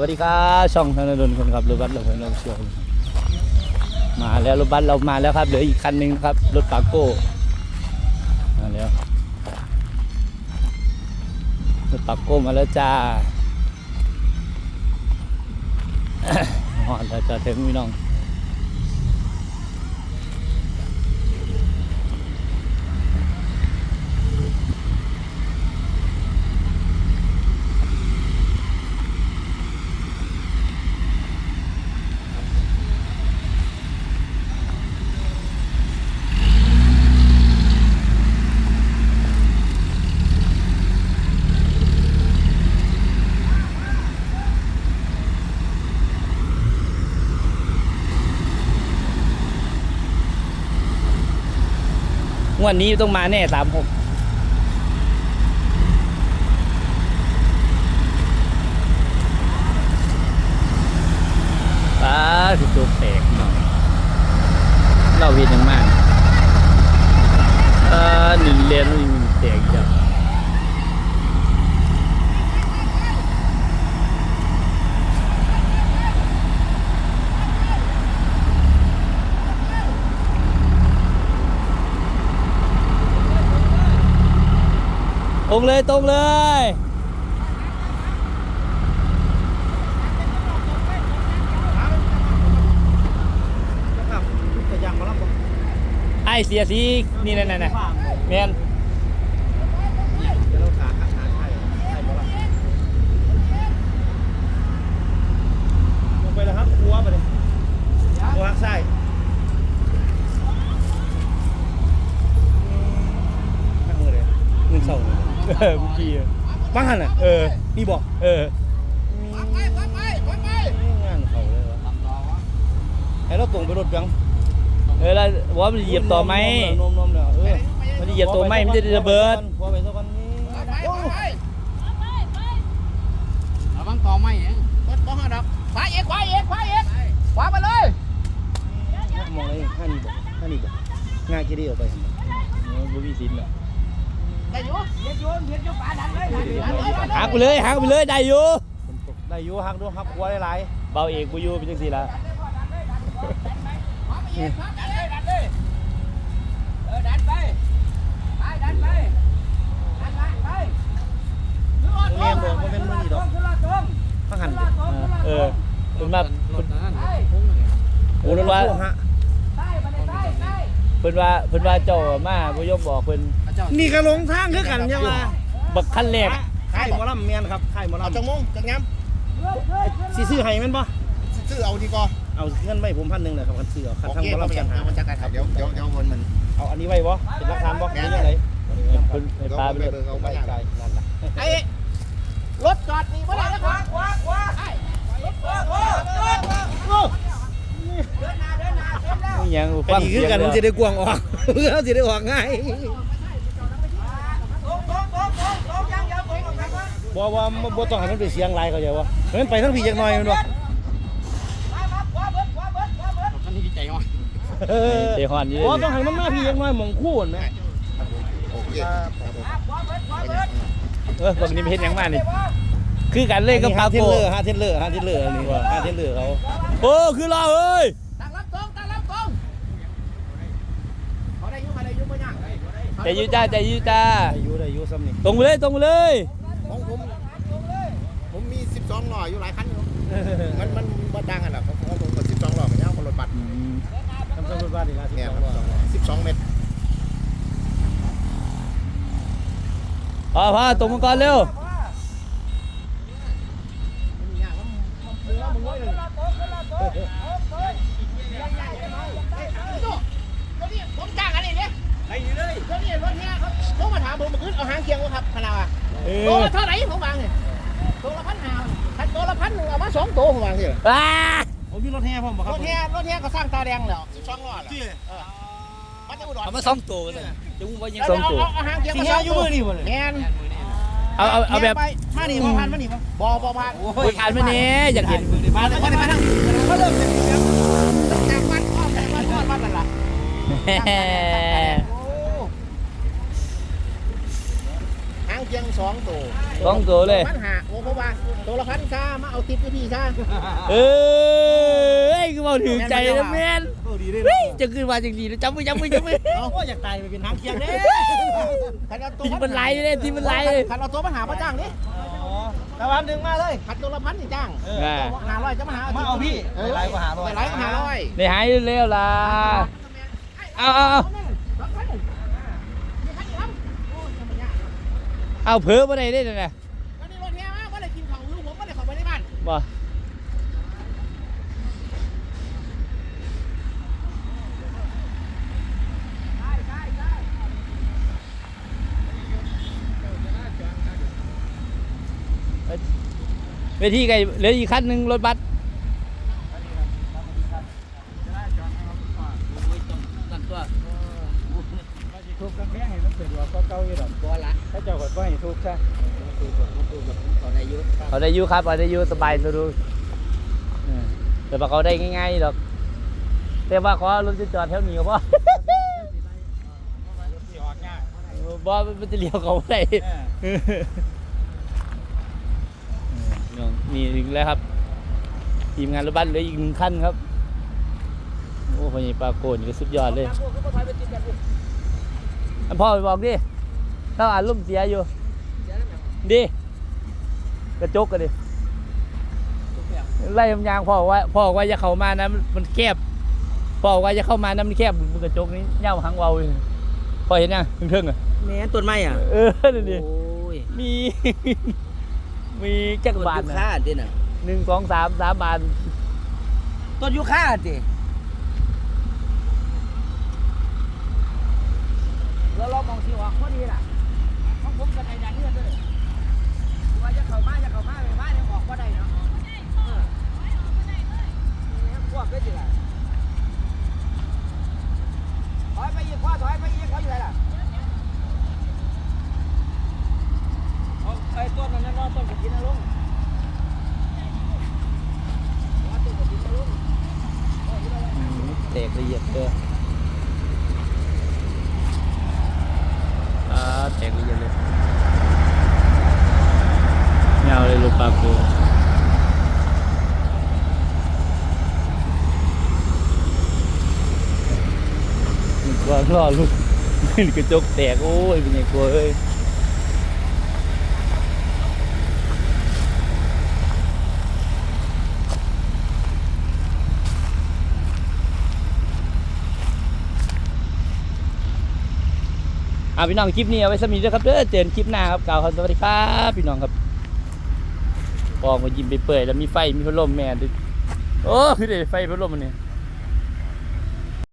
วัสดีครับช่องธนดลคนขับรถบัสเราเป็นเราเชียวมาแล้วรถบัสเรามาแล้วครับเหลืออีกคันหนึ่งครับรถปาโก้มาแล้วรถปาโก้มาแล้วจ้าหอนแล้วจะถึงพี่น้อง วันนี้ต้องมาแน่สามหกป้าคือตัวแปลกหน่อยเราวีนยังมากเออหนึ่งเลนนมันแตกอีกแล้ว รงเลยตรงเลยครับจะยังมาแล้วบ่ไอเสียสีนี่นั่นน่นแมน เดี๋ยวเราขาขาขาใช่ใช่บ่ล่ะลงไปแล้วครับครัวไปเลยครัวหักไส้ข้างมือเลยเงินเศร้าเลย เออเมื่อกี้บ้านอะ เออ นี่บอก เอองานเขาเลยวะให้เราตรงไปรถยังเออแล้วว่ามันเหยียบต่อไหมนมนมเนี่ยเออมันเหยียบตัวไหมมันจะระเบิดพอไปสักวันนี้โอ้ระวังต่อไหม้เองรถบ้องดับขวาเอกขวาเอกขวาเอกขวามาเลยมองอะไรห้านี่บอกห้านี่บอกง่ายกี่เดีออกไปโอ้บุวิสินอะ ห็นอยู่เห็นอยู่ป่าดันเลยดันเลยดันหักไปเลยหักไปเลยได้อยู่ฝนตกได้อยู่หักดูหักครัวหลายเบาเอกกูอยู่เป็นจังซี่ละดันเลยดันเลยเออดันไปไปดันไปดันไปไปๆโรงเรียนบอกว่าเป็นมือนี่ดอกขึ้นรถตรงข้างหันเออเพิ่นมาเพิ่นโอ้รถว่าฮะใต้ไปเลยใต้ใต้เพิ่นว่าเพิ่นว่าเจ้ามาบ่ยอมบอกเพิ่น นี่ก็ลงทางคือกันยังว่าบักคันแรกค่ายหมอลำเมียนครับค่ายหมอเอาลำจังมงจังย้สิซื้อให้แมันบ่ำซื้อเอาดีกว่าเอาเงินไว้ผมพันหนึ่งเลยครับคันซื้อเอาคันโอทางเคหมอเราลำไปจัยังงหามันจะกันครับเดี๋ยวเดี๋ยวเดี๋ยวเงินมันเอาอันนี้ไว้บ่เป็นหลักฐานบ่เป็นยังไงเพิ่นให้ปลาไปเลยเอาไปไปไกลนั่นล่ะไอ้รถจอดนี่ไม่ได้แล้วครับขวาขวาไอ้รถขวาขวาเดินหน้าเดินหน้าเดินแล้วนี่ยังก็ฟังดีเสีคืยองกันเลมันยจะได้กวางออกเพื่อสิได้ออกง่าย ตรงตรงตรงตรงตรงยังยังตรงกั บใครวะบ่ว่าบ่ต้องให้มันไปเสียงหลายเขาใจว่าให้มันไปทั้งพี่จักหน่อยแมันบ่มามาขวาเบิดขวาเบิดขวาเบิดท่านนี่ดีใจว่ะเออเตะฮอนอยู่บ่เลยต้องให้มันมาพี่จักหน่อยหม่องคู่นั่นแหมโอเคมาขวาเบิดขวาเบิดเออพวกนี้ไปเฮ็ดหยังมานี่คือกันเลยกับปาเทนโก้เลอร์ฮะเทนเลอร์ฮะเทนเลอร์นี่ว่าฮะเทนเลอร์เขาโอ้คือรอเอ้ยตั้งรับตรงตั้งรับตรงเขาได้ยุ่งอะไรยุ่งไม่ยากใจอยูจ้าใจอยูจ้าได้อยู่ได้อยู่ซ้ำนี่ตรงไปเลยตรงไปเลยของผมผม มี12หล่ออยู่หลายคันอยู่มันมันบ่ดังอะล่ะของผมก็12หล่อกันยาวกับรถบัสทำซ้ำรถบ้านนี่ล่ะเนี่ย12ว่า12เมตรพอพอตรงมาก่อนเร็วผมจ้างอันนี้เนี่ยไอ้อยู่เลยเดี๋ยวนี้รถเนี้ยเขาเขามาถามผมเมื่อคืนเอาหางเคียงวะครับพนาวอะเอตัวอละเท่าไหร่ผมวางเนี่ยตัวละพันห้า ถ้าตัวละพันหนึ่งเอามาสองตัวผมวางสิอ้าผมมีรถแห่พร้อมบ่ครรับถเนี้ยรถเนี้ยก็สร้างตาแดงแล้ว12หล่อเหรอที่มันจะอุดรเอามาสองตัวเลยจะมึงว่ายังเอาสองตัว เอาเอาหางเคียงสิมาเฮีสยองอยู่ตัวมื้อนี่บ่เลยแมนเอาเอาเอาแบบไปมานี่มาพันมานี่มาบอบอพันโอ้ยผ่านมาเนี่ยอยากเห็นมาเลยมาเลยมาทางนี้เขาเริ่มจากนี้แล้วจากวัดอ้อมจากวัดอ้อมวัดนั่นล่ะแฮ่โอ้หางเคียงพียงสองตัวสองตัวเลยพันหา ตัวละพันซามาเอาติดไปพี่ซาเออไอ้กูบอกถึงใจแล้วแม่นโอ้ดีเลยเฮ้ยจะขึ้นมาจังดีแล้วจำไม่จำไม่จำไม่เอาอยากตายไปเป็นทางเคียงเด้คันเอาตัวทีมันไหลเลยทีมันไหลเลยคันเอาตัวปัญหามาจ้างนี่ตะวันดึงมาเลยคันตัวละพันนี่จ้างอ่าหาร้อยจะมาหามาเอาพี่เออไปไล่ก็หาร้อยไปไล่ก็หาร้อยได้หายเร็วๆล่ะเอาเอาเอาเอาเผลอมาได้ได้เลย บ้านบ่เวทีไก่เหลืออีกคันหนึ่งรถบัสทุกกำแพงให้มันสะดวกก็เก่าอยู่ดอกบัวละถ้าเจ้าก็ให้ทุกซะตอนอายุ เขาได้อยูครับเขาได้อยูสบายสะดวกเออแต่ว่าเขาได้ง่ายๆดอกแต่ว่าขอรถจะจอดแถวนี้ก็พอสิออกง่ายบ่มันจะเลี้ยวเขาไม่ได้เออเออนี่ถึงแล้วครับ ทีมงานรถบัสเหลืออีกหนึ่งขั้นครับ โอ้พญปลาโกนก็สุดยอดเลยพวกเขาไปไปติดกันพวกอันพ่อไปบอกดิเราอ่านลุ่มณ์เสียอยู่เดี๋ยวนั้นนะดิกระจกกันดิทุกแบบไล่ยำยางพ่อบอกว่าพ่อบอกว่าอย่าเข้ามานะมันมันแคบพ่อบอกว่าอย่าเข้ามานะมันแคบมันกระจกนี้เง่าหางเวาเลยพ่อเห็นยังเพิ่งๆอะแม่นต้นไม้อะเออนั่นดิโอ้ยมี มีจักรบาลต้นยูนะคาดิน่ะหนึ่งสองสามสามบาทต้นยูคาดิแล้วเรามองสิว่าข้อดีล่ะของผมกันไอ้ดันเนี่ยด้วยว่าจะเข้ามาจะเข้ามาไปบ้านยังออกก็ได้เนาะเออเนี่ยพวกก็จิล่ะถอยไปอีก พ่อถอยไปอีกเขาอยู่ไหนล่ะเอาไอ้ต้นนั้นนะต้นกระถินนะลุงเอาต้นกระถินนะลุงแตกละเอียดเอออ่าแตกละเอียดเลยเงาเลยลูกปลาโกว่าล่อลูกกระจกแตกโอ้ยเป็นไงกลัวเอ้ยอ่าพี่น้องคลิปนี้เอาไว้สมีด้วยครับเด้อเจอนคลิปหน้าครับกล่าวคำสวัสดีครับพี่น้องครับปองมายิ้มไปเปื่อยแล้วมีไฟมีพัดลมแม่ดิโอ้คือได้ไฟพัดลมมันเนี่ย